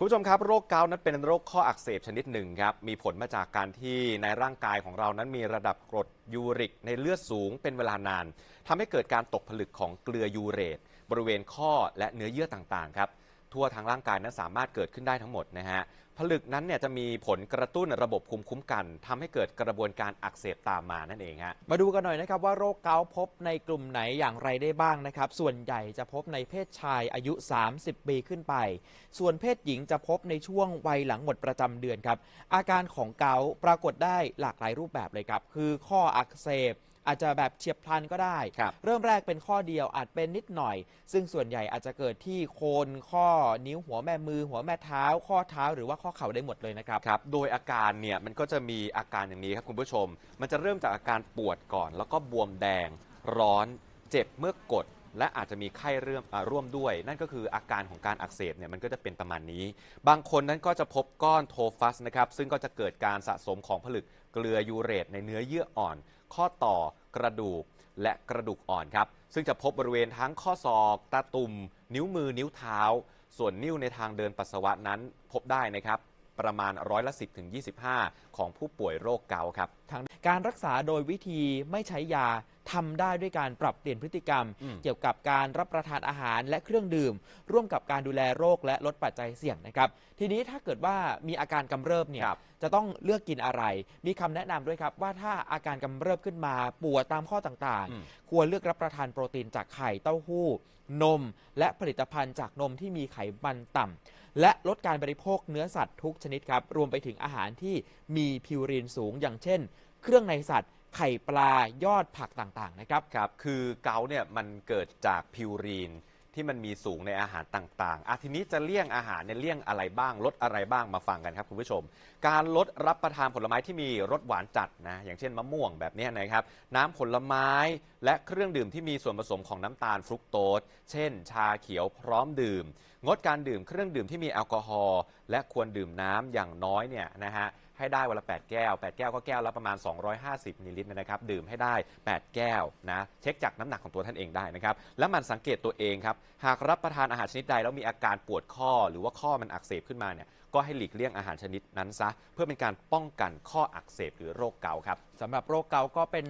คุณผู้ชมครับโรคเกาต์นั้นเป็นโรคข้ออักเสบชนิดหนึ่งครับมีผลมาจากการที่ในร่างกายของเรานั้นมีระดับกรดยูริกในเลือดสูงเป็นเวลานานทำให้เกิดการตกผลึกของเกลือยูเรต บริเวณข้อและเนื้อเยื่อต่างๆครับ ทั่วทั้งร่างกายนั้นสามารถเกิดขึ้นได้ทั้งหมดนะฮะผลึกนั้นเนี่ยจะมีผลกระตุ้นระบบภูมิคุ้มกันทำให้เกิดกระบวนการอักเสบตามมานั่นเองฮะมาดูกันหน่อยนะครับว่าโรคเกาต์พบในกลุ่มไหนอย่างไรได้บ้างนะครับ ส่วนใหญ่จะพบในเพศชายอายุ 30 ปีขึ้นไป ส่วนเพศหญิงจะพบในช่วงวัยหลังหมดประจำเดือนครับ อาการของเกาต์ปรากฏได้หลากหลายรูปแบบเลยครับ คือข้ออักเสบ อาจจะแบบเฉียบพลันก็ได้ ครับ เริ่มแรกเป็นข้อเดียวอาจเป็นนิดหน่อย ซึ่งส่วนใหญ่อาจจะเกิดที่โคนข้อนิ้วหัวแม่มือ หัวแม่เท้า ข้อเท้าหรือว่าข้อเข่าได้หมดเลยนะครับ ครับ โดยอาการเนี่ยมันก็จะมีอาการอย่างนี้ครับคุณผู้ชม มันจะเริ่มจากอาการปวดก่อน แล้วก็บวมแดง ร้อน เจ็บเมื่อกด และอาจจะมีไข้เริ่มอ่าร่วมด้วย นั่นก็คืออาการของการอักเสบเนี่ยมันก็จะเป็นประมาณนี้ บางคนนั้นก็จะพบก้อนโทฟัสนะครับ ซึ่งก็จะเกิดการสะสมของผลึกเกลือยูเรตในเนื้อเยื่ออ่อน ข้อต่อ กระดูกและกระดูกอ่อนครับ ซึ่งจะพบบริเวณทั้งข้อศอกตาตุ่ม นิ้วมือนิ้วเท้า ส่วนนิ้วในทางเดินปัสสาวะนั้นพบได้นะครับประมาณร้อยละ 10ถึง25 ของผู้ป่วยโรคเกาต์ครับ การรักษาโดยวิธีไม่ใช้ยา ทำได้ด้วยการปรับเปลี่ยนพฤติกรรมอืมเกี่ยวกับการรับประทานอาหารและเครื่องดื่ม ร่วมกับการดูแลโรคและลดปัจจัยเสี่ยงนะครับทีนี้ถ้าเกิดว่ามีอาการกำเริบเนี่ยครับจะต้องเลือกกินอะไร มีคำแนะนำด้วยครับ ว่าถ้าอาการกำเริบขึ้นมาปวดตามข้อต่างอืมๆควรเลือกรับประทานโปรตีนจากไข่เต้าหู้ นม และผลิตภัณฑ์จากนมที่มีไขมันต่ำและลดการบริโภคเนื้อสัตว์ทุกชนิดครับ รวมไปถึงอาหารที่มีพิวรีนสูงอย่างเช่น เครื่องในสัตว์ ไข่ปลายอดผักต่างๆนะครับ ครับ คือเกาต์เนี่ยมันเกิดจากพิวรีน ที่มันมีสูงในอาหารต่างๆอะทีนี้จะเลี่ยงอาหารเนี่ยเลี่ยงอะไรบ้างลดอะไรบ้างมาฟังกันครับคุณผู้ชม การลดรับประทานผลไม้ที่มีรสหวานจัดนะอย่างเช่นมะม่วงแบบนี้นะครับ น้ำผลไม้และเครื่องดื่มที่มีส่วนผสมของน้ำตาลฟรุกโตสเช่น ชาเขียวพร้อมดื่ม งดการดื่มเครื่องดื่มที่มีแอลกอฮอล์และควรดื่มน้ำอย่างน้อยเนี่ยนะฮะให้ได้วันละ 8 แก้ว 8 แก้วก็แก้วละประมาณ 250มิลลิลิตรนะครับ ดื่มให้ได้ 8 แก้วนะ เช็คจากน้ำหนักของตัวท่านเองได้นะครับ แล้วมันสังเกตตัวเองครับหากรับประทานอาหารชนิดใดแล้วมีอาการปวดข้อหรือว่าข้อมันอักเสบขึ้นมาเนี่ยก็ให้หลีกเลี่ยงอาหารชนิดนั้นซะ เพื่อเป็นการป้องกันข้ออักเสบหรือโรคเกาต์ครับ สำหรับโรคเกาต์ก็เป็น